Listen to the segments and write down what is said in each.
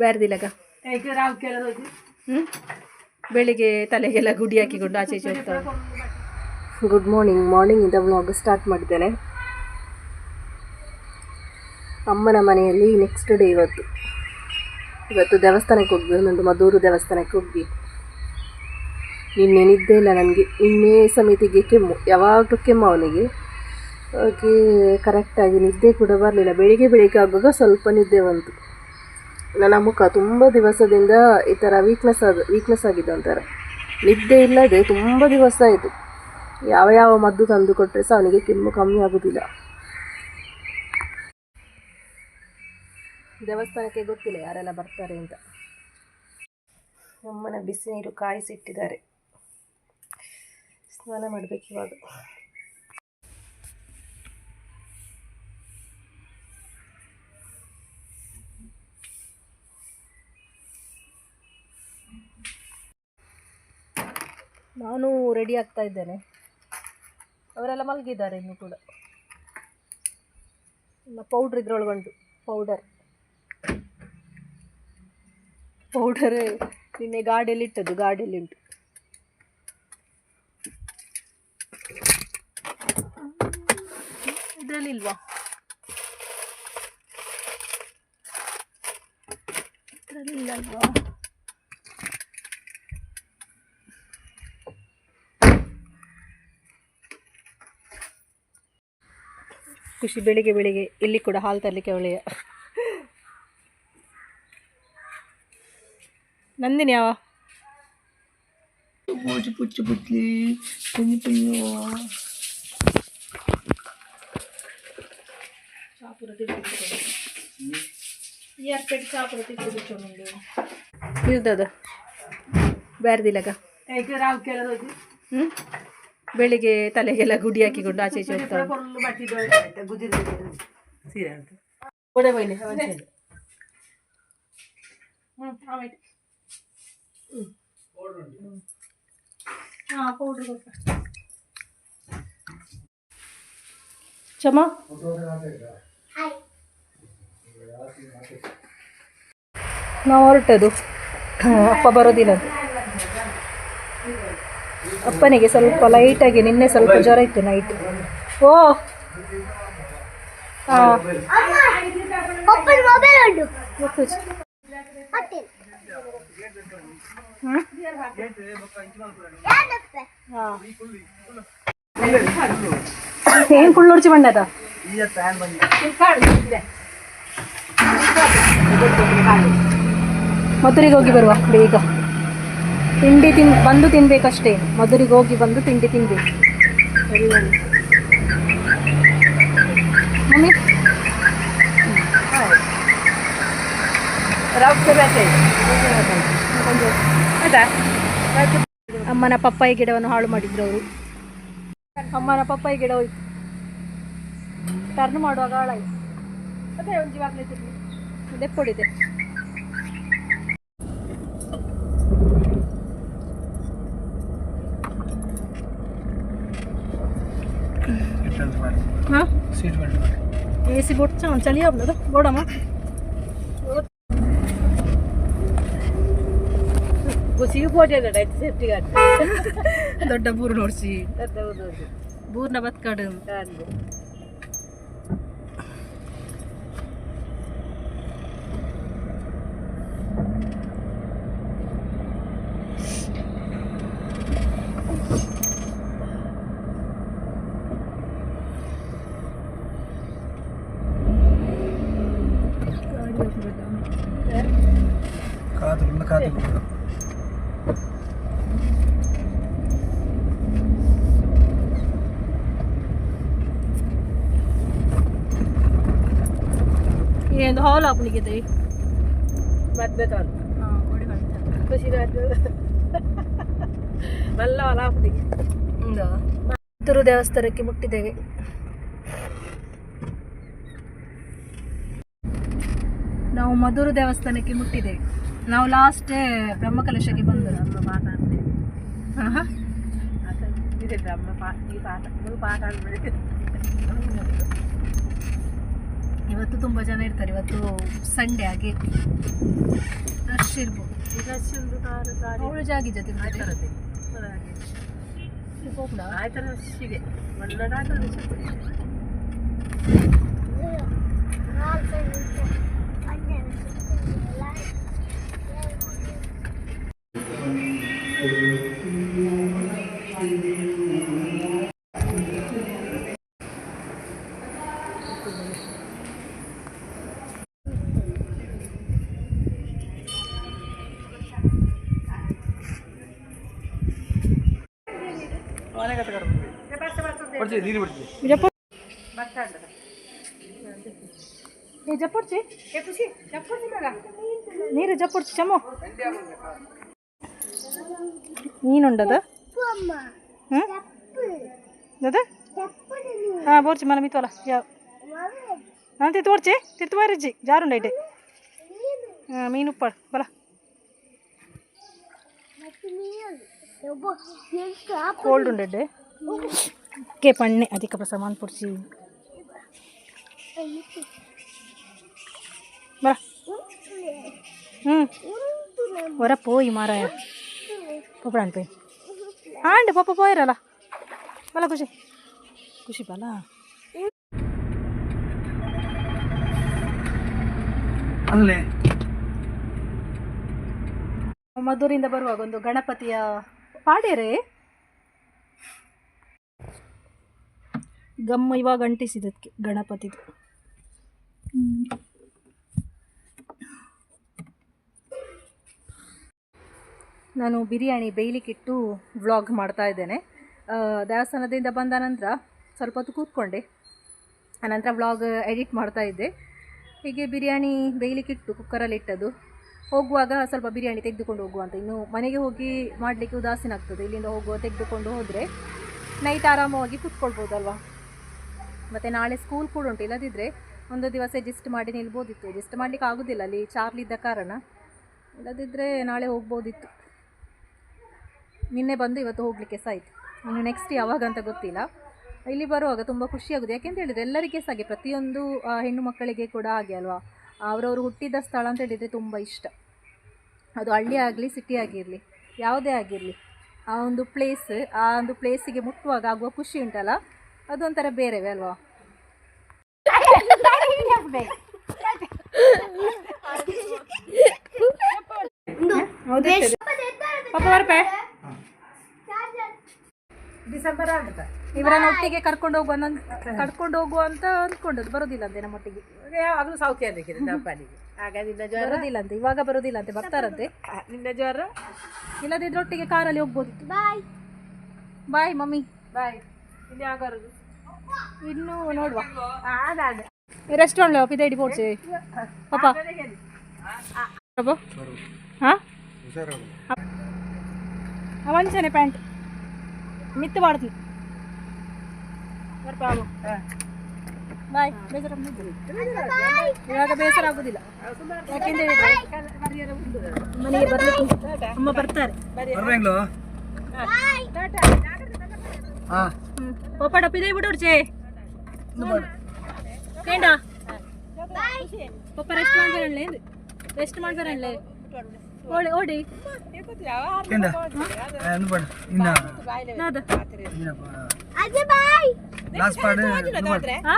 ಬ್ಯಾರ್ದಿಲ್ಲಗ ಹೇಗೆ. ಹ್ಞೂ ಬೆಳಿಗ್ಗೆ ತಲೆಗೆಲ್ಲ ಗುಡಿ ಹಾಕಿಕೊಂಡು ಆಚೆ ಈಚೆ ಹೋಗ್ತಾವೆ ಗುಡ್ ಮಾರ್ನಿಂಗ್ ಮಾರ್ನಿಂಗ್ ಇಂದ ವ್ಲಾಗ್ ಸ್ಟಾರ್ಟ್ ಮಾಡಿದ್ದೇನೆ. ಅಮ್ಮನ ಮನೆಯಲ್ಲಿ ನೆಕ್ಸ್ಟ್ ಡೇ ಇವತ್ತು. ಇವತ್ತು ದೇವಸ್ಥಾನಕ್ಕೆ ಹೋಗ್ವಿ ಒಂದೊಂದು ಮಧೂರು ದೇವಸ್ಥಾನಕ್ಕೆ ಹೋಗ್ವಿ ನಿನ್ನೆ ನಿದ್ದೆ ಇಲ್ಲ ನನಗೆ ಇನ್ನೇ ಸಮಿತಿಗೆ ಕೆಮ್ಮು. ಯಾವಾಗಲೂ ಕೆಮ್ಮು ಅವನಿಗೆ. ಓಕೆ ಕರೆಕ್ಟಾಗಿ ನಿದ್ದೆ ಕೂಡ ಬರಲಿಲ್ಲ. ಬೆಳಿಗ್ಗೆ ಬೆಳಿಗ್ಗೆ ಆಗುವಾಗ ಸ್ವಲ್ಪ ನಿದ್ದೆ ಬಂತು. ನನ್ನ ಮುಖ ತುಂಬ ದಿವಸದಿಂದ ಈ ಥರ ವೀಕ್ನೆಸ್ ಆದ ವೀಕ್ನೆಸ್ ಆಗಿದೆ ಅಂತಾರೆ. ನಿದ್ದೆ ಇಲ್ಲದೆ ತುಂಬ ದಿವಸ ಆಯಿತು ಯಾವ ಯಾವ ಮದ್ದು ತಂದು ಕೊಟ್ಟರೆ ಸಹ ಅವನಿಗೆ ಕೆಮ್ಮು ಕಮ್ಮಿ ಆಗೋದಿಲ್ಲ. ದೇವಸ್ಥಾನಕ್ಕೆ ಗೊತ್ತಿಲ್ಲ ಯಾರೆಲ್ಲ ಬರ್ತಾರೆ ಅಂತ. ಅಮ್ಮನ ಬಿಸಿ ನೀರು ಕಾಯಿಸಿಟ್ಟಿದ್ದಾರೆ. ಸ್ನಾನ ಮಾಡಬೇಕು ಇವಾಗ. ನಾನು ರೆಡಿ ಆಗ್ತಾ ಇದ್ದೇನೆ. ಅವರೆಲ್ಲ ಮಲಗಿದ್ದಾರೆ ಇನ್ನು ಕೂಡ. ಪೌಡ್ರ್ ಇದ್ರೊಳಗೊಂಡು ಪೌಡರ್ ಪೌಡರ್ ನಿನ್ನೆ ಗಾಡಿಯಲ್ಲಿ ಇಟ್ಟದ್ದು ಗಾಡಿಯಲ್ಲಿ ಉಂಟು ಇದರಲ್ಲಿ ಇಲ್ವಾ ಖುಷಿ ಬೆಳಿಗ್ಗೆ ಬೆಳಿಗ್ಗೆ ಇಲ್ಲಿ ಕೂಡ ಹಾಲು ತರಲಿಕ್ಕೆ ಒಳ್ಳೆಯ ನಂದಿನಿ ಯಾವ ಪೂಜು ಪುಚ್ಚು ಪುಚ್ಚಿ ಪುಂಜು ಪುಂಜು ಇರ್ತದ ಬೇರೆದಿಲ್ಲಗ ರಾವ್ ಹ್ಞೂ ಬೆಳಿಗ್ಗೆ ತಲೆಗೆಲ್ಲ ಗುಡಿ ಹಾಕಿಕೊಂಡು ಆಚೆ ಈಚೆ ಹೋಗ್ತಾವೆ ಫುಲ್ ಬಟ್ಟಿದ್ದು ಗುದಿರಿ ಸೀರೆ ಅಂತ. ಕೊಡೆ ಬೈನೆ ಹ್ಞೂ ಆಮೇಲೆ. ಹಾಂ ಪೌಡ್ರ್ ಗೊತ್ತಾ ಚಮ? ನಾವು ಹೊರಟದು ಅಪ್ಪ ಬರೋದಿಲ್ಲ ಅಂತ. ಅಪ್ಪನಿಗೆ ಸ್ವಲ್ಪ ಲೈಟಾಗಿ ನಿನ್ನೆ ಸ್ವಲ್ಪ ಜ್ವರ ಇತ್ತು ನೈಟ್ ಓ. ಏನು ಕುಳ್ಳೊಡ್ಚಿ ಬಂಡದ ಮಧುರಿಗೆ ಹೋಗಿ ಬರುವ, ಬೇಗ. ತಿಂಡಿ ತಿನ್ ಬಂದು ತಿನ್ಬೇಕಷ್ಟೇ. ಮಧುರಿಗೆ ಹೋಗಿ ಬಂದು ತಿಂಡಿ ತಿನ್ಬೇಕು. ಮಮ್ಮಿ? ಅಮ್ಮನ ಪಪ್ಪಾಯಿ ಗಿಡವನ್ನು ಹಾಳು ಮಾಡಿದ್ರು ಅವರು. ಅಮ್ಮನ ಪಪ್ಪಾಯಿ ಗಿಡ ಹೋಯ್ತು. ಟರ್ನ್ ಮಾಡುವಾಗ ಹಾಳಾಯ್ತು. ಅದೇ ಒಂದು ಜೀವಾಗ್ಲೇ ದೆಪ್ಪೊಡಿದೆ ಹಾಂ ಸೀಟ್ ಬೆಲ್ಟ್ ಮಾಡಿ ಎ ಸಿ ಬೋಟ್ ಚ ಚಳಿ ಆಗ್ಲದ ಬೋಡಮ್ಮ ಗುಸಿಗೆ ಪೋಟೆ ಸೇಫ್ಟಿ ಗಾರ್ಡ್ ದೊಡ್ಡ ಬೂರು ನೋಡ್ಸಿ ಹೌದು ಬೂರ್ನ ಬತ್ಕಾಡು ಕಾದು ಹಾಲ್ ಹಾಕ್ಲಿಕ್ಕಿದೆ ಮದ್ವೆ ಹಾಲ್ ಖುಷಿ ನಲ್ಲ ಹಾಲ್ ಹಾಕ್ಲಿಕ್ಕೆ ಮತ್ತೂರು ದೇವಸ್ಥಾನಕ್ಕೆ ಮುಟ್ಟಿದ್ದೇವೆ. ನಾವು ಮಧುರು ದೇವಸ್ಥಾನಕ್ಕೆ ಮುಟ್ಟಿದ್ದೇವೆ. ನಾವು ಲಾಸ್ಟ್ ಬ್ರಹ್ಮಕಲಶಕ್ಕೆ ಬಂದು ನಮ್ಮ ಮಾತಾಡ್ತೇವೆ ಹಾಂ ಇದೆ ಬ್ರಹ್ಮ ಪಾಠ ಈ ಪಾಠ ಪಾಠ ಇವತ್ತು ತುಂಬ ಜನ ಇರ್ತಾರೆ. ಇವತ್ತು ಸಂಡೇ ಹಾಗೆ ರಶ್ ಇರ್ಬೋದು. ಅವಳು ಜಾಗಿ ಜೊತೆ. ಹೋಗ್ಲಾ? ಆಯ್ತರ ಒಳ್ಳೆದಾಗ ಮನ್ನಡಾಟ ಜಪ್ಪೊಡ್ಚಿ ನೀರು ಜಪ್ಪೊಡ್ಚಿ ಚಮ್ಮು ನೀನುಂಡದ ಹ್ಞೂ ಅದ ಹಾಂ ಬೋರ್ಚಿ ಮನ ಮಿತ್ತೋಲ ಯಾವ ನಾನು ತಿತ್ತು ಓಡ್ಚಿ ತಿತ್ತು ಬಾರಿಜ್ಜಿ ಜಾರುಂಡೈಟೆ ಹಾಂ ಮೀನು ಉಪ್ಪಾಳ ಬಲ ಕೋಲ್ಡ್ ಉಂಡೆ के ಪಣ್ಣೆ अधिक अपना सामान पुरसी बड़ा ಹ್ಞೂ ಹೊರ ಪೋಯಿ ಮಾರಾಯ ಪಪ್ಪಡ ಅಂತ ಆಂಡ್ ಪಾಪ ಪೋಯಿರಲ್ಲ ಬಲ ಖುಷಿ ಖುಷಿ ಬಲ ಅಲ್ಲೇ ಮದ್ದೂರಿಂದ ಬರುವಾಗ ಒಂದು ಗಣಪತಿಯ ಪಾಡೇರೇ ಗಮ್ಮ ಇವಾಗ ಅಂಟಿಸಿದಕ್ಕೆ ಗಣಪತಿದು. ನಾನು ಬಿರಿಯಾನಿ ಬೇಯಲಿಕ್ಕಿಟ್ಟು ವ್ಲಾಗ್ ಮಾಡ್ತಾ ಇದ್ದೇನೆ. ದೇವಸ್ಥಾನದಿಂದ ಬಂದ ನಂತರ ಸ್ವಲ್ಪ ಹೊತ್ತು ಕೂತ್ಕೊಂಡೆ. ಆನಂತರ ವ್ಲಾಗ್ ಎಡಿಟ್ ಮಾಡ್ತಾ ಇದ್ದೆ. ಹೀಗೆ ಬಿರಿಯಾನಿ ಬೇಯಲಿಕ್ಕಿಟ್ಟು ಕುಕ್ಕರಲ್ಲಿ ಇಟ್ಟದ್ದು. ಹೋಗುವಾಗ ಸ್ವಲ್ಪ ಬಿರಿಯಾನಿ ತೆಗೆದುಕೊಂಡು ಹೋಗುವ ಅಂತ. ಇನ್ನು ಮನೆಗೆ ಹೋಗಿ ಮಾಡಲಿಕ್ಕೆ ಉದಾಸೀನ ಆಗ್ತದೆ. ಇಲ್ಲಿಂದ ಹೋಗುವ, ತೆಗೆದುಕೊಂಡು ಹೋದರೆ ನೈಟ್ ಆರಾಮವಾಗಿ ಕೂತ್ಕೊಳ್ಬೋದಲ್ವಾ? ಮತ್ತು ನಾಳೆ ಸ್ಕೂಲ್ ಕೂಡ ಉಂಟು. ಇಲ್ಲದಿದ್ದರೆ ಒಂದು ದಿವಸ ಅಡ್ಜಸ್ಟ್ ಮಾಡಿ ನಿಲ್ಬೋದಿತ್ತು. ಅಡ್ಜಸ್ಟ್ ಮಾಡಲಿಕ್ಕೆ ಆಗೋದಿಲ್ಲ ಅಲ್ಲಿ ಚಾರ್ಲಿ ಇದ್ದ ಕಾರಣ. ಇಲ್ಲದಿದ್ದರೆ ನಾಳೆ ಹೋಗ್ಬೋದಿತ್ತು. ನಿನ್ನೆ ಬಂದು ಇವತ್ತು ಹೋಗಲಿಕ್ಕೆ ಸಹ ಆಯಿತು. ಇನ್ನು ನೆಕ್ಸ್ಟ್ ಯಾವಾಗ ಅಂತ ಗೊತ್ತಿಲ್ಲ. ಇಲ್ಲಿ ಬರುವಾಗ ತುಂಬ ಖುಷಿಯಾಗುತ್ತೆ ಯಾಕೆಂತ ಹೇಳಿದರೆ ಎಲ್ಲರಿಗೆ ಸಹ ಹಾಗೆ. ಪ್ರತಿಯೊಂದು ಹೆಣ್ಣು ಮಕ್ಕಳಿಗೆ ಕೂಡ ಹಾಗೆ ಅಲ್ವಾ? ಅವರವರು ಹುಟ್ಟಿದ ಸ್ಥಳ ಅಂತ ಹೇಳಿದರೆ ತುಂಬ ಇಷ್ಟ. ಅದು ಹಳ್ಳಿ ಆಗಲಿ ಸಿಟಿ ಆಗಿರಲಿ, ಯಾವುದೇ ಆಗಿರಲಿ. ಆ ಒಂದು ಪ್ಲೇಸ್ ಆ ಒಂದು ಪ್ಲೇಸಿಗೆ ಮುಟ್ಟುವಾಗ ಆಗುವ ಖುಷಿ ಉಂಟಲ್ಲ? ಅದೊಂಥರ ಬೇರೆವೇ ಅಲ್ವಾ? ಡಿಸೆಂಬರ್ ಆಗುತ್ತೆ. ಇವರನ್ನ ಒಟ್ಟಿಗೆ ಕರ್ಕೊಂಡು ಹೋಗುವ ಕರ್ಕೊಂಡು ಹೋಗುವ ಅಂತ ಅಂದ್ಕೊಂಡದ್ದು ಬರೋದಿಲ್ಲ ಅಂತೆ ನಮ್ಮೊಟ್ಟಿಗೆ ಯಾವಾಗಲೂ ಸೌಖ್ಯ ಬೇಕಿದೆ ದಪ್ಪನಿಗೆ ಆಗ ನಿನ್ನ ಜ್ವರ? ಬರೋದಿಲ್ಲ ಅಂತೆ. ಇವಾಗ ಬರೋದಿಲ್ಲ ಅಂತೆ. ಬರ್ತಾರಂತೆ. ನಿನ್ನ ಜ್ವರ? ಇಲ್ಲದಿದ್ರೆ ಒಟ್ಟಿಗೆ ಕಾರಲ್ಲಿ ಹೋಗ್ಬೋದಿತ್ತು. ಬಾಯ್ ಬಾಯ್ ಮಮ್ಮಿ. ಬಾಯ್ ಇನ್ನು ಯಾವಾಗರುದು ಇನ್ನು ನೋಡುವ ಆದಾದ ರೆಸ್ಟೋರೆಂಟ್ ಪಿದೈಡಿ ಪೋಡ್ಚೆ ಪಾಪ ಬಾಬು ಹಾಂ? ಮಂಚನೆ ಪ್ಯಾಂಟ್. ಮಿತ್ತು ಮಾಡ್ತೀನಿ. ಬರ್ಪಾವು ಬಾಯ್. ಬೇಸರ ಇವಾಗ ಬೇಸರ ಆಗುದಿಲ್ಲ ಯಾಕೆಂತ ಹೇಳಿದ್ರೆ ಮನೆಗೆ ಬರ್ಲಿಕ್ಕೆ ಅಮ್ಮ ಬರ್ತಾರೆ. ಬರ್ಬೇಂಗ್ಲು ಹಾ ಹ್ಮ್ ಪಪ್ಪಾಡ ಪಿದೈ ಬಿಡೋಡ್ಚೆ ಕೇಂಡ ಪಪ್ಪ ರೆಸ್ಟ್ ಮಾಡ್ಬಾರಣ್ಲೆ ರೆಸ್ಟ್ ಮಾಡ್ಬಾರಣ್ಲೆ ಓಡಿ ಓಡಿ ಕೇಂದ ಎಂದು ಪಡ ಇನ್ನ ನಾದ ಇನ್ನ ಗ್ಲಾಸ್ ಪಾಡು ಇದು ಮಾಡು. ಹಾ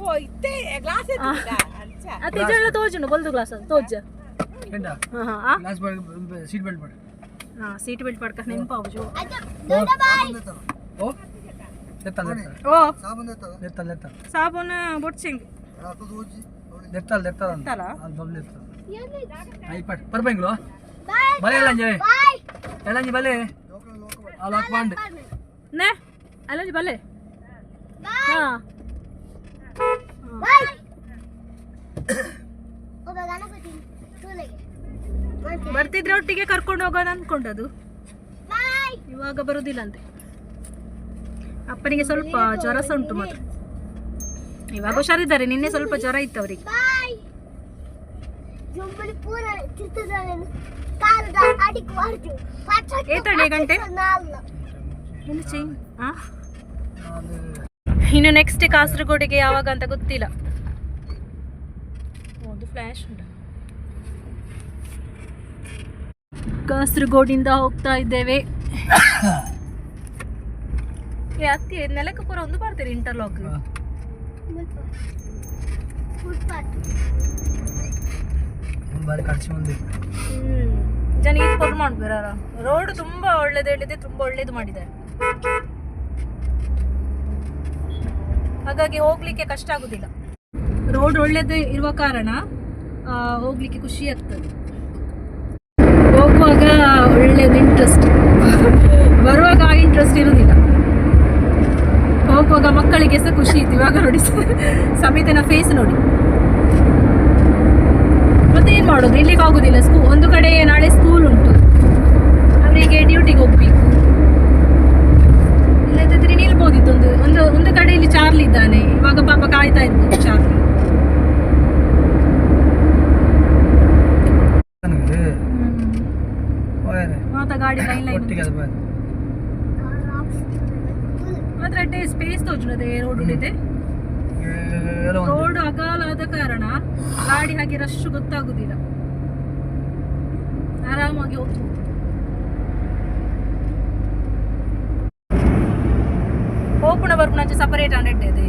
ಓ ಇತ್ತೆ ಗ್ಲಾಸ್ ಅಂಚ ಅತಿ ಜಳ ತೋಜುನು ಬಲ್ದು ಗ್ಲಾಸ್ ಅದು ತೋಜ ಕೇಂದ ಹಾ ಹಾ ಆ ಗ್ಲಾಸ್ ಪಾಡು ಸೀಟ್ ಬೆಲ್ಟ್ ಪಾಡು ಹಾ ಸೀಟ್ ಬೆಲ್ಟ್ ಪಡ್ಕ ನೆನಪಾವು ಜೋ ಓ ಓ. ಸಾಬೂನ ಬೊಡ್ಸೆಂಗ್? ಅಲ್ಲಿ ಬಬ್ಲಿ ಬರ್ಬೇಂಗ್ಲು ಬಲೆ ಎಲ್ಲ? ಎಲ್ಲಂಜಿ ಬಲೆ ಅಲ್ಲಿ ಹಾಕ್ಬಂಡು ನೇ ಅಲ್ಲಜಿ ಬಲ್ಲೆ. ಹಾ. ಬರ್ತಿದ್ರೆ ಒಟ್ಟಿಗೆ ಕರ್ಕೊಂಡು ಹೋಗೋಣ ಅನ್ಕೊಂಡದು. ಇವಾಗ ಬರುದಿಲ್ಲ ಅಂತೆ. ಅಪ್ಪನಿಗೆ ಸ್ವಲ್ಪ ಜ್ವರ ಸಹ ಉಂಟು ಮಾತ್ರ. ಇವಾಗ ಹುಷಾರಿದ್ದಾರೆ ನಿನ್ನೆ ಸ್ವಲ್ಪ ಜ್ವರ ಇತ್ತು ಅವರಿಗೆ. ಏತಡೆ ಗಂಟೆ. ಇನ್ನು ನೆಕ್ಸ್ಟ್ ಕಾಸರಗೋಡಿಗೆ ಯಾವಾಗ ಅಂತ ಗೊತ್ತಿಲ್ಲ. ಫ್ಲ್ಯಾಶ್ ಉಂಟು. ಕಾಸರಗೋಡಿಂದ ಹೋಗ್ತಾ ಇದ್ದೇವೆ. ಏ ಅತ್ತಿ ನೆಲಕ್ಕೆ ಪೂರ ಒಂದು ಮಾಡ್ತೀರಿ ಇಂಟರ್ಲಾಕ್ ಜನ ಇದು ಕೊಟ್ಟು ಮಾಡ್ಬೇರ ರೋಡ್ ತುಂಬಾ ಒಳ್ಳೇದು ಹೇಳಿದೆ ತುಂಬಾ ಒಳ್ಳೇದು ಮಾಡಿದ್ದಾರೆ ಹಾಗಾಗಿ ಹೋಗ್ಲಿಕ್ಕೆ ಕಷ್ಟ ಆಗುದಿಲ್ಲ. ರೋಡ್ ಒಳ್ಳೇದು ಇರುವ ಕಾರಣ ಹೋಗ್ಲಿಕ್ಕೆ ಖುಷಿ ಆಗ್ತದೆ. ಹೋಗುವಾಗ ಒಳ್ಳೇದು ಇಂಟ್ರೆಸ್ಟ್ ಬರುವಾಗ ಆ ಇಂಟ್ರೆಸ್ಟ್ ಇರುವುದಿಲ್ಲ ಹೋಗುವಾಗ ಮಕ್ಕಳಿಗೆ ಸಹ ಖುಷಿ ಇತ್ತು. ಇವಾಗ ನೋಡಿ ಸಮಿತನ ಫೇಸ್ ನೋಡಿ. ಮತ್ತೆ ಏನು ಮಾಡೋದು? ಇಲ್ಲಿಗೆ ಆಗೋದಿಲ್ಲ ಸ್ಕೂ ಒಂದು ಕಡೆ ನಾಳೆ ಸ್ಕೂಲ್ ಉಂಟು. ಅವರಿಗೆ ಡ್ಯೂಟಿಗೆ ಹೋಗ್ಬೇಕು. ಇಲ್ಲದಿದ್ರೆ ನಿಲ್ಬೋದಿತ್ತು. ಒಂದು ಒಂದು ಒಂದು ಕಡೆಯಲ್ಲಿ ಚಾರ್ಲಿ ಇದ್ದಾನೆ. ಇವಾಗ ಪಾಪ ಕಾಯ್ತಾ ಇರ್ಬೋದು ಚಾರ್ಲಿ ಗಾಡಿ ಲೈನ್ ಲೈನ್ ಸ್ಪೇಸ್ ರೋಡ್ ಉಳಿದೆ ಏನೋ ಒಂದು. ರೋಡ್ ಅಗಾಲ ಆದ ಕಾರಣ ಗಾಡಿ ಹಾಗೆ ರಶ್ ಗೊತ್ತಾಗುದಿಲ್ಲ. ಆರಾಮಾಗಿ ಹೋಗ್ಬೋದು. ಹೋಗುಣ ಬರ್ಪುಣ ಸಪರೇಟ್ ಹಂಡ್ರೆಡ್ ಇದೆ.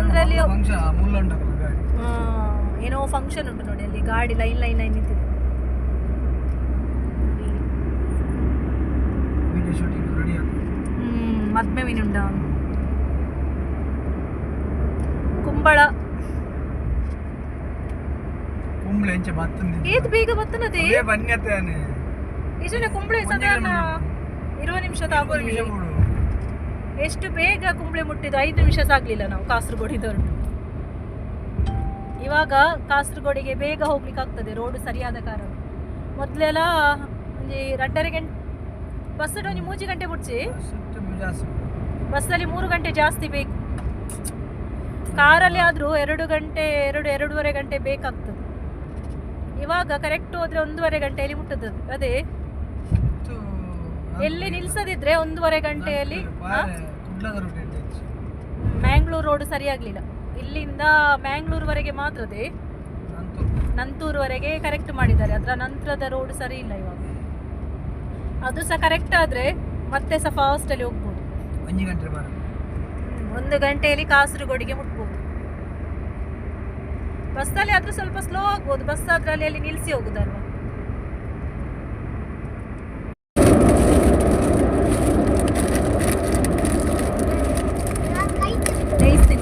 ಒಂದ್ರಲ್ಲಿ ಏನೋ ಫಂಕ್ಷನ್ ಉಂಟು ನೋಡಿ ಅಲ್ಲಿ. ಗಾಡಿ ಲೈನ್ ಲೈನ್ ಲೈನ್ ನಿಂತಿದೆ. ವಿಡಿಯೋ ಶೂಟಿಂಗ್ ರೆಡಿ ಆಗ್ತದೆ ಮೀನುಂಡ ಕುಂಬಳ. ಕುಂಬ್ಳೆ ಎಂಚೆ ಬತ್ತಂದಿ ಏತ್ ಬೇಗ ಬತ್ತನದೆ ಏ ಬನ್ಯತೇನೆ ಈಜನ ಕುಂಬಳೆ ಸಾಧಾರಣ ಇರುವ ನಿಮಿಷ ತಾಗೋಲಿ ಎಷ್ಟು ಬೇಗ ಕುಂಬಳೆ ಮುಟ್ಟಿದ ಐದು ನಿಮಿಷ ಸಾಗ್ಲಿಲ್ಲ ನಾವು ಕಾಸರಗೋಡಿದವರು ಇವಾಗ ಕಾಸರಗೋಡಿಗೆ ಬೇಗ ಹೋಗ್ಲಿಕ್ಕೆ ಆಗ್ತದೆ ರೋಡ್ ಸರಿಯಾದ ಕಾರಣ. ಮೊದಲೆಲ್ಲ ಒಂಜಿ ರಡ್ಡರೆ ಗಂಟೆ ಬಸ್ ಒಂಜಿ ಮೂಜಿ ಗಂಟೆ ಮುಡ್ಚಿ ಬಸ್ಸಲ್ಲಿ ಮೂರು ಗಂಟೆ ಜಾಸ್ತಿ ಬೇಕು. ಕಾರಲ್ಲಿ ಆದರೂ ಎರಡು ಗಂಟೆ ಎರಡು ಎರಡೂವರೆ ಗಂಟೆ ಬೇಕಾಗ್ತದೆ. ಇವಾಗ ಕರೆಕ್ಟ್ ಹೋದ್ರೆ ಒಂದೂವರೆ ಗಂಟೆಯಲ್ಲಿ ಮುಟ್ಟದ್ದು ಅದೇ ಎಲ್ಲಿ ನಿಲ್ಸದಿದ್ರೆ ಒಂದೂವರೆ ಗಂಟೆಯಲ್ಲಿ? ಮ್ಯಾಂಗ್ಳೂರ್ ರೋಡ್ ಸರಿಯಾಗ್ಲಿಲ್ಲ. ಇಲ್ಲಿಂದ ಮ್ಯಾಂಗ್ಳೂರ್ವರೆಗೆ ಮಾತ್ರದೇ ನಂತೂರ್ವರೆಗೆ ಕರೆಕ್ಟ್ ಮಾಡಿದ್ದಾರೆ. ಅದರ ನಂತರದ ರೋಡ್ ಸರಿ ಇಲ್ಲ ಇವಾಗ. ಅದು ಸಹ ಕರೆಕ್ಟ್ ಆದರೆ ಮತ್ತೆ ಸಹ ಫಾಸ್ಟಲ್ಲಿ ಹೋಗ್ಬೋದು. ಒಂಜಿ ಗಂಟೆ ಬಾರ ಒಂದು ಗಂಟೆಯಲ್ಲಿ ಕಾಸರಗೋಡಿಗೆ ಮುಟ್ಬೋದು. ಬಸ್ಸಲ್ಲಿ ಆದರೂ ಸ್ವಲ್ಪ ಸ್ಲೋ ಆಗ್ಬೋದು ಬಸ್ ಆದ್ರೆ ಅಲ್ಲಿ ಅಲ್ಲಿ ನಿಲ್ಲಿಸಿ ಹೋಗುದಲ್ವಾ?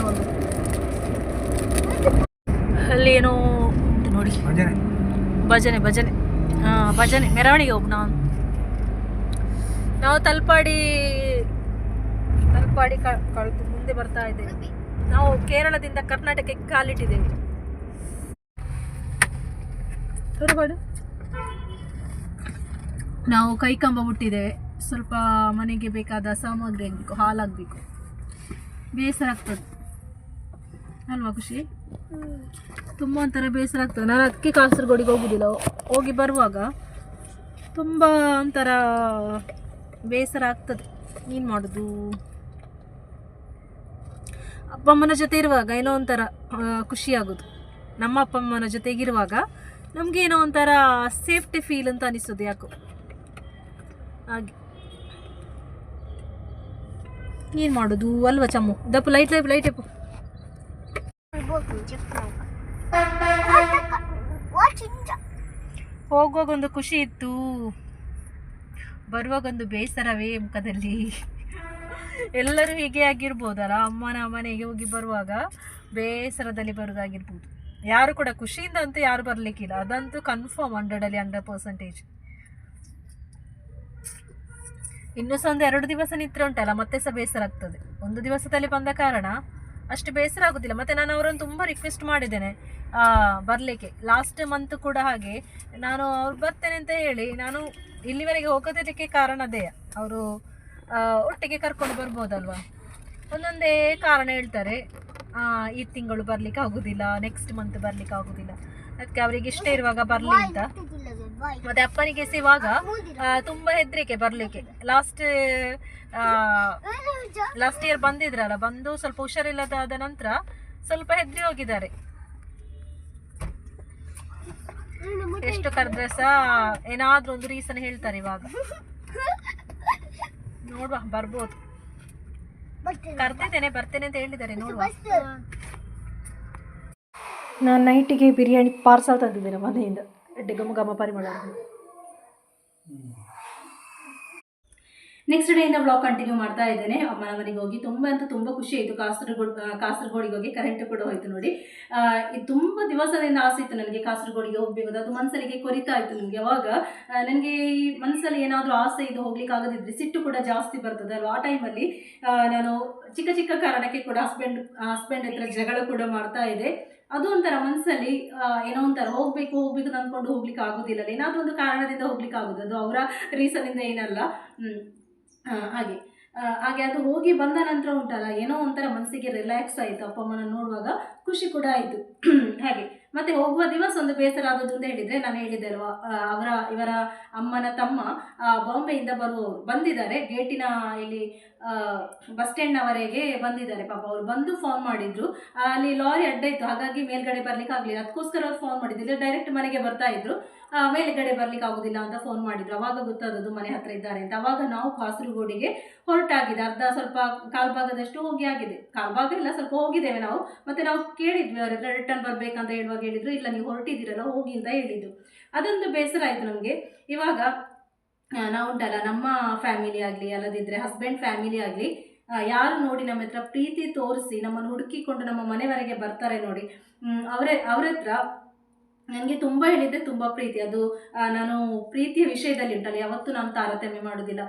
ಒಂದು ಅಲ್ಲಿ ಏನೋ ಉಂಟು ನೋಡಿ. ಭಜನೆ ಭಜನೆ. ಹಾ ಭಜನೆ. ಮೆರವಣಿಗೆ ಹೋಗ್ ನಾವು. ನಾವು ತಲ್ಪಾಡಿ ತಲ್ಪಾಡಿ ಕ- ಕಳ್ದು ಮುಂದೆ ಬರ್ತಾ ಇದ್ದೇವೆ. ನಾವು ಕೇರಳದಿಂದ ಕರ್ನಾಟಕಕ್ಕೆ ಕಾಲಿಟ್ಟಿದ್ದೇವೆ. ನಾವು ಕೈಕಂಬ ಮುಟ್ಟಿದ್ದೇವೆ. ಸ್ವಲ್ಪ ಮನೆಗೆ ಬೇಕಾದ ಸಾಮಗ್ರಿ ಆಗಬೇಕು, ಹಾಲಾಗಬೇಕು. ಬೇಸರ ಆಗ್ತದೆ. ಅಲ್ವಾ ಖುಷಿ? ತುಂಬ ಒಂಥರ ಬೇಸರ ಆಗ್ತದೆ. ನಾನು ಅದಕ್ಕೆ ಕಾಸರಗೋಡಿಗೆ ಹೋಗುದಿಲ್ಲ ಹೋಗಿ ಬರುವಾಗ ತುಂಬ ಒಂಥರ ಬೇಸರ ಆಗ್ತದೆ. ಏನು ಮಾಡೋದು? ಅಪ್ಪ ಅಮ್ಮನ ಜೊತೆ ಇರುವಾಗ ಏನೋ ಒಂಥರ ಖುಷಿಯಾಗೋದು. ನಮ್ಮ ಅಪ್ಪ ಅಮ್ಮನ ಜೊತೆಗಿರುವಾಗ ನಮ್ಗೆ ಏನೋ ಒಂಥರ ಸೇಫ್ಟಿ ಫೀಲ್ ಅಂತ ಅನಿಸೋದು ಯಾಕೋ. ಹಾಗೆ. ಏನು ಮಾಡೋದು? ಅಲ್ವಾ ಚಮ್ಮು? ದಪ್ಪು, ಲೈಟ್ ಲೈಟ್ ಲೈಟ್ ಎಪ್ಪು. ಹೋಗುವಾಗ ಒಂದು ಖುಷಿ ಇತ್ತು. ಬರುವಾಗೊಂದು ಬೇಸರವೇ ಮುಖದಲ್ಲಿ. ಎಲ್ಲರೂ ಹೀಗೆ ಆಗಿರ್ಬೋದಲ್ಲ? ಅಮ್ಮನ ಮನೆಗೆ ಹೋಗಿ ಬರುವಾಗ ಬೇಸರದಲ್ಲಿ ಬರೋದಾಗಿರ್ಬೋದು. ಯಾರು ಕೂಡ ಖುಷಿಯಿಂದ ಅಂತೂ ಯಾರು ಬರಲಿಕ್ಕಿಲ್ಲ. ಅದಂತೂ ಕನ್ಫರ್ಮ್ ಹಂಡ್ರೆಡಲ್ಲಿ ಹಂಡ್ರೆಡ್ ಪರ್ಸೆಂಟೇಜ್ ಇನ್ನೂ ಸಹ ಒಂದು ಎರಡು ದಿವಸ ನಿತ್ರ ಉಂಟಲ್ಲ, ಮತ್ತೆ ಸಹ ಬೇಸರ ಆಗ್ತದೆ. ಒಂದು ದಿವಸದಲ್ಲಿ ಬಂದ ಕಾರಣ ಅಷ್ಟು ಬೇಸರ ಆಗೋದಿಲ್ಲ. ಮತ್ತೆ ನಾನು ಅವರನ್ನು ತುಂಬ ರಿಕ್ವೆಸ್ಟ್ ಮಾಡಿದ್ದೇನೆ ಬರಲಿಕ್ಕೆ. ಲಾಸ್ಟ್ ಮಂತ್ ಕೂಡ ಹಾಗೆ ನಾನು ಅವ್ರು ಬರ್ತೇನೆ ಅಂತ ಹೇಳಿ, ನಾನು ಇಲ್ಲಿವರೆಗೆ ಹೋಗೋದಕ್ಕೆ ಕಾರಣ ಅದೇ. ಅವರು ಒಟ್ಟಿಗೆ ಕರ್ಕೊಂಡು ಬರ್ಬೋದಲ್ವಾ? ಒಂದೊಂದೇ ಕಾರಣ ಹೇಳ್ತಾರೆ. ಆ, ಈ ತಿಂಗಳು ಬರ್ಲಿಕ್ಕೆ ಆಗುದಿಲ್ಲ ನೆಕ್ಸ್ಟ್ ಮಂತ್ ಬರ್ಲಿಕ್ಕೆ ಆಗುದಿಲ್ಲ. ಅದಕ್ಕೆ ಅವರಿಗೆ ಇಷ್ಟ ಇರುವಾಗ ಬರ್ಲಿ ಅಂತ. ಮತ್ತೆ ಅಪ್ಪನಿಗೆ ಸಿವಾಗ ಇವಾಗ ತುಂಬಾ ಹೆದರಿಕೆ ಬರ್ಲಿಕ್ಕೆ. ಲಾಸ್ಟ್ ಲಾಸ್ಟ್ ಇಯರ್ ಬಂದಿದ್ರಲ್ಲ ಬಂದು ಸ್ವಲ್ಪ ಹುಷಾರಿಲ್ಲದಾದ ನಂತರ ಸ್ವಲ್ಪ ಹೆದರಿ ಹೋಗಿದ್ದಾರೆ. ಎಷ್ಟು ಕರೆದ್ರೆ ಸಹ ಏನಾದ್ರೂ ಒಂದು ರೀಸನ್ ಹೇಳ್ತಾರೆ ಇವಾಗ. ನೋಡುವ ಬರ್ಬೋದು. ಕರ್ತಿದ್ದೇನೆ ಬರ್ತೇನೆ ಅಂತ ಹೇಳಿದ್ದಾರೆ ನೋಡುವ. ನಾನು ನೈಟಿಗೆ ಬಿರಿಯಾನಿ ಪಾರ್ಸಲ್ ತಂದಿದ್ದೇನೆ ಮನೆಯಿಂದ. ಘಮ ಪರಿಮಳ. ನೆಕ್ಸ್ಟ್ ಡೇ ಇಂದ ಬ್ಲಾಗ್ ಕಂಟಿನ್ಯೂ ಮಾಡ್ತಾ ಇದ್ದೇನೆ. ಅಮ್ಮನ ಮನೆಗೆ ಹೋಗಿ ತುಂಬ ಅಂತ ತುಂಬ ಖುಷಿ ಆಯಿತು. ಕಾಸರಗೋಡ್ ಕಾಸರಗೋಡಿಗೆ ಹೋಗಿ ಕರೆಂಟ್ ಕೂಡ ಹೋಯ್ತು ನೋಡಿ. ಇದು ತುಂಬ ದಿವಸದಿಂದ ಆಸೆ ಇತ್ತು ನನಗೆ ಕಾಸರಗೋಡಿಗೆ ಹೋಗ್ಬೇಕು. ಅದು ಮನಸ್ಸಲ್ಲಿಗೆ ಕೊರಿತಾ ಇತ್ತು ನನಗೆ ಅವಾಗ. ನನಗೆ ಈ ಮನಸ್ಸಲ್ಲಿ ಏನಾದರೂ ಆಸೆ ಇದು ಹೋಗ್ಲಿಕ್ಕೆ ಆಗದಿದ್ರೆ ಸಿಟ್ಟು ಕೂಡ ಜಾಸ್ತಿ ಬರ್ತದೆ ಅಲ್ವಾ? ಆ ಟೈಮಲ್ಲಿ ನಾನು ಚಿಕ್ಕ ಚಿಕ್ಕ ಕಾರಣಕ್ಕೆ ಕೂಡ ಹಸ್ಬೆಂಡ್ ಹಸ್ಬೆಂಡ್ ಹತ್ರ ಜಗಳ ಕೂಡ ಮಾಡ್ತಾ ಇದೆ ಅದು ಒಂಥರ ಮನಸ್ಸಲ್ಲಿ ಏನೋ ಒಂಥರ ಹೋಗ್ಬೇಕು ಹೋಗ್ಬೇಕು ಅಂದ್ಕೊಂಡು ಹೋಗ್ಲಿಕ್ಕೆ ಆಗೋದಿಲ್ಲ. ಏನಾದರೂ ಒಂದು ಕಾರಣದಿಂದ ಹೋಗ್ಲಿಕ್ಕೆ ಆಗೋದು. ಅದು ಅವರ ರೀಸನಿಂದ ಏನಲ್ಲ. ಹಾಗೆ. ಹಾಗೆ ಅದು ಹೋಗಿ ಬಂದ ನಂತರ ಉಂಟಲ್ಲ, ಏನೋ ಒಂಥರ ಮನಸ್ಸಿಗೆ ರಿಲ್ಯಾಕ್ಸ್ ಆಯಿತು, ಅಪ್ಪ ಅಮ್ಮನ ನೋಡುವಾಗ ಖುಷಿ ಕೂಡ ಆಯಿತು. ಹಾಗೆ. ಮತ್ತೆ ಹೋಗುವ ದಿವಸ ಒಂದು ಬೇಸರ ಆದದ್ದು ಅಂತ ಹೇಳಿದರೆ ನಾನು ಹೇಳಿದೆ ಅಲ್ವಾ ಅವರ, ಇವರ ಅಮ್ಮನ ತಮ್ಮ ಬಾಂಬೆಯಿಂದ ಬರುವವರು, ಬಂದಿದ್ದಾರೆ. ಗೇಟಿನ ಇಲ್ಲಿ ಬಸ್ ಸ್ಟ್ಯಾಂಡ್ನವರೆಗೆ ಬಂದಿದ್ದಾರೆ ಪಾಪ, ಅವರು ಬಂದು ಫೋನ್ ಮಾಡಿದ್ರು. ಅಲ್ಲಿ ಲಾರಿ ಅಡ್ಡ ಇತ್ತು, ಹಾಗಾಗಿ ಮೇಲ್ಗಡೆ ಬರ್ಲಿಕ್ಕೆ ಆಗಲಿಲ್ಲ ಅದಕ್ಕೋಸ್ಕರ ಅವ್ರು ಫೋನ್ ಮಾಡಿದ್ರು. ಡೈರೆಕ್ಟ್ ಮನೆಗೆ ಬರ್ತಾ ಇದ್ರು. ಮೇಲ್ಗಡೆ ಬರ್ಲಿಕ್ಕೆ ಆಗುದಿಲ್ಲ ಅಂತ ಫೋನ್ ಮಾಡಿದ್ರು. ಅವಾಗ ಗೊತ್ತಾದದ್ದು ಮನೆ ಹತ್ರ ಇದ್ದಾರೆ ಅಂತ. ಅವಾಗ ನಾವು ಕಾಸರಗೋಡಿಗೆ ಹೊರಟಾಗಿದೆ ಅರ್ಧ ಸ್ವಲ್ಪ ಕಾಲ್ಭಾಗದಷ್ಟು ಹೋಗಿ ಆಗಿದೆ. ಕಾಲ್ಭಾಗ ಇಲ್ಲ, ಸ್ವಲ್ಪ ಹೋಗಿದ್ದೇವೆ ನಾವು. ಮತ್ತೆ ನಾವು ಕೇಳಿದ್ವಿ ಅವ್ರ ಹತ್ರ ರಿಟರ್ನ್ ಬರ್ಬೇಕಂತ ಹೇಳುವಾಗ ಹೇಳಿದ್ರು, ಇಲ್ಲ ನೀವು ಹೊರಟಿದ್ದೀರಲ್ಲ, ಹೋಗಿ ಅಂತ ಹೇಳಿದ್ದು. ಅದೊಂದು ಬೇಸರ ಆಯಿತು ನಮಗೆ. ಇವಾಗ ನಾವು ಉಂಟಲ್ಲ, ನಮ್ಮ ಫ್ಯಾಮಿಲಿ ಆಗಲಿ ಅಲ್ಲದಿದ್ದರೆ ಹಸ್ಬೆಂಡ್ ಫ್ಯಾಮಿಲಿ ಆಗಲಿ ಯಾರು ನೋಡಿ ನಮ್ಮ ಹತ್ರ ಪ್ರೀತಿ ತೋರಿಸಿ ನಮ್ಮನ್ನು ಹುಡುಕಿಕೊಂಡು ನಮ್ಮ ಮನೆವರೆಗೆ ಬರ್ತಾರೆ ನೋಡಿ. ಅವರೇ ಅವ್ರ ಹತ್ರ ನನಗೆ ತುಂಬ ಹೇಳಿದ್ದೆ, ತುಂಬ ಪ್ರೀತಿ. ಅದು ನಾನು ಪ್ರೀತಿಯ ವಿಷಯದಲ್ಲಿ ಉಂಟಲ್ಲ, ಯಾವತ್ತೂ ನಾನು ತಾರತಮ್ಯ ಮಾಡೋದಿಲ್ಲ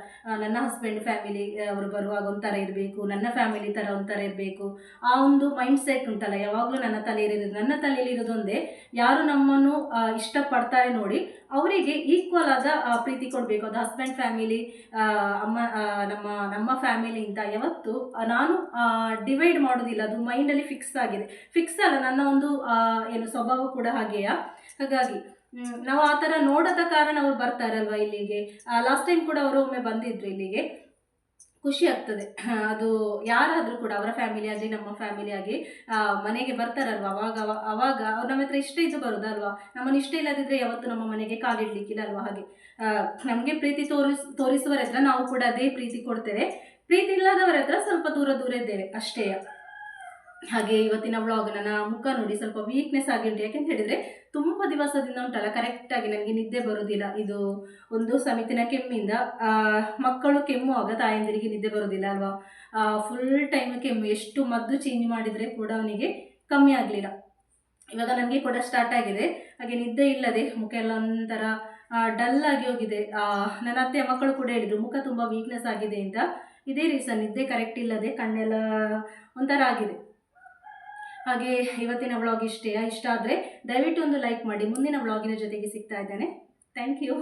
ನನ್ನ ಹಸ್ಬೆಂಡ್ ಫ್ಯಾಮಿಲಿ ಅವರು ಬರುವಾಗ ಒಂಥರ ಇರಬೇಕು, ನನ್ನ ಫ್ಯಾಮಿಲಿ ಥರ ಒಂಥರ ಇರಬೇಕು. ಆ ಒಂದು ಮೈಂಡ್ ಸೆಟ್ ಉಂಟಲ್ಲ, ಯಾವಾಗಲೂ ನನ್ನ ತಲೆಯಲ್ಲಿ ನನ್ನ ತಲೆಯಲ್ಲಿ ಇರೋದೊಂದೇ ಯಾರು ನಮ್ಮನ್ನು ಇಷ್ಟಪಡ್ತಾರೆ ನೋಡಿ ಅವರಿಗೆ ಈಕ್ವಲ್ ಆದ ಪ್ರೀತಿ ಕೊಡಬೇಕು. ಅದು ಹಸ್ಬೆಂಡ್ ಫ್ಯಾಮಿಲಿ ಅಮ್ಮ ನಮ್ಮ ನಮ್ಮ ಫ್ಯಾಮಿಲಿ ಅಂತ ಯಾವತ್ತು ನಾನು ಡಿವೈಡ್ ಮಾಡೋದಿಲ್ಲ ಅದು ಮೈಂಡಲ್ಲಿ ಫಿಕ್ಸ್ ಆಗಿದೆ. ಫಿಕ್ಸ್ ಅಲ್ಲ, ನನ್ನ ಒಂದು ಏನು ಸ್ವಭಾವ ಕೂಡ ಹಾಗೆಯಾ? ಹಾಗಾಗಿ ನಾವು ಆ ಥರ ನೋಡದ ಕಾರಣ ಅವ್ರು ಬರ್ತಾರಲ್ವ ಇಲ್ಲಿಗೆ? ಲಾಸ್ಟ್ ಟೈಮ್ ಕೂಡ ಅವರು ಒಮ್ಮೆ ಬಂದಿದ್ರು ಇಲ್ಲಿಗೆ. ಖುಷಿ ಆಗ್ತದೆ. ಅದು ಯಾರಾದರೂ ಕೂಡ ಅವರ ಫ್ಯಾಮಿಲಿ ಆಗಲಿ, ನಮ್ಮ ಫ್ಯಾಮಿಲಿ ಆಗಿ ಮನೆಗೆ ಬರ್ತಾರಲ್ವ? ಅವಾಗ, ಅವ- ಅವಾಗ ಅವ್ರು ನಮ್ಮ ಹತ್ರ ಇಷ್ಟ ಇದು ಬರೋದಲ್ವಾ? ನಮ್ಮನ್ನು ಇಷ್ಟ ಇಲ್ಲದಿದ್ದರೆ ಯಾವತ್ತು ನಮ್ಮ ಮನೆಗೆ ಕಾಲಿಡ್ಲಿಕ್ಕಿಲ್ಲ ಅಲ್ವಾ ಹಾಗೆ? ನಮಗೆ ಪ್ರೀತಿ ತೋರಿಸ್ ತೋರಿಸುವರ ಹತ್ರ ನಾವು ಕೂಡ ಅದೇ ಪ್ರೀತಿ ಕೊಡ್ತೇವೆ. ಪ್ರೀತಿ ಇಲ್ಲದವರ ಹತ್ರ ಸ್ವಲ್ಪ ದೂರ ದೂರ ಇದ್ದೇವೆ, ಅಷ್ಟೇ. ಹಾಗೆ ಇವತ್ತಿನ ವ್ಲಾಗ್ ನನ್ನ ಮುಖ ನೋಡಿ ಸ್ವಲ್ಪ ವೀಕ್ನೆಸ್ ಆಗಿ ಉಂಟು ಯಾಕೆಂತ ಹೇಳಿದರೆ ತುಂಬ ದಿವಸದಿಂದ ಉಂಟಲ್ಲ ಕರೆಕ್ಟಾಗಿ ನನಗೆ ನಿದ್ದೆ ಬರೋದಿಲ್ಲ. ಇದು ಒಂದು ಸಮಿತಿನ ಕೆಮ್ಮಿಂದ ಮಕ್ಕಳು ಮಕ್ಕಳು ಆಗ ತಾಯಂದಿರಿಗೆ ನಿದ್ದೆ ಬರೋದಿಲ್ಲ ಅಲ್ವಾ? ಫುಲ್ ಟೈಮ್ ಕೆಮ್ಮು, ಎಷ್ಟು ಮದ್ದು ಚೇಂಜ್ ಮಾಡಿದರೆ ಕೂಡ ಅವನಿಗೆ ಕಮ್ಮಿ ಆಗಲಿಲ್ಲ. ಇವಾಗ ನನಗೆ ಕೂಡ ಸ್ಟಾರ್ಟ್ ಆಗಿದೆ. ಹಾಗೆ ನಿದ್ದೆ ಇಲ್ಲದೆ ಮುಖ ಎಲ್ಲ ಒಂಥರ ಡಲ್ ಆಗಿ ಹೋಗಿದೆ. ನನ್ನ ಅತ್ತೆ ಮಕ್ಕಳು ಕೂಡ ಹೇಳಿದರು, ಮುಖ ತುಂಬ ವೀಕ್ನೆಸ್ ಆಗಿದೆ ಅಂತ. ಇದೇ ರೀಸನ್ ನಿದ್ದೆ ಕರೆಕ್ಟ್ ಇಲ್ಲದೆ ಕಣ್ಣೆಲ್ಲ ಒಂಥರ ಆಗಿದೆ. ಹಾಗೆ ಇವತ್ತಿನ ವ್ಲಾಗ್ ಇಷ್ಟೇ, ಇಷ್ಟ ಆದರೆ ದಯವಿಟ್ಟು ಒಂದು ಲೈಕ್ ಮಾಡಿ. ಮುಂದಿನ ವ್ಲಾಗಿನ ಜೊತೆಗೆ ಸಿಗ್ತಾ ಇದ್ದೇನೆ. Thank you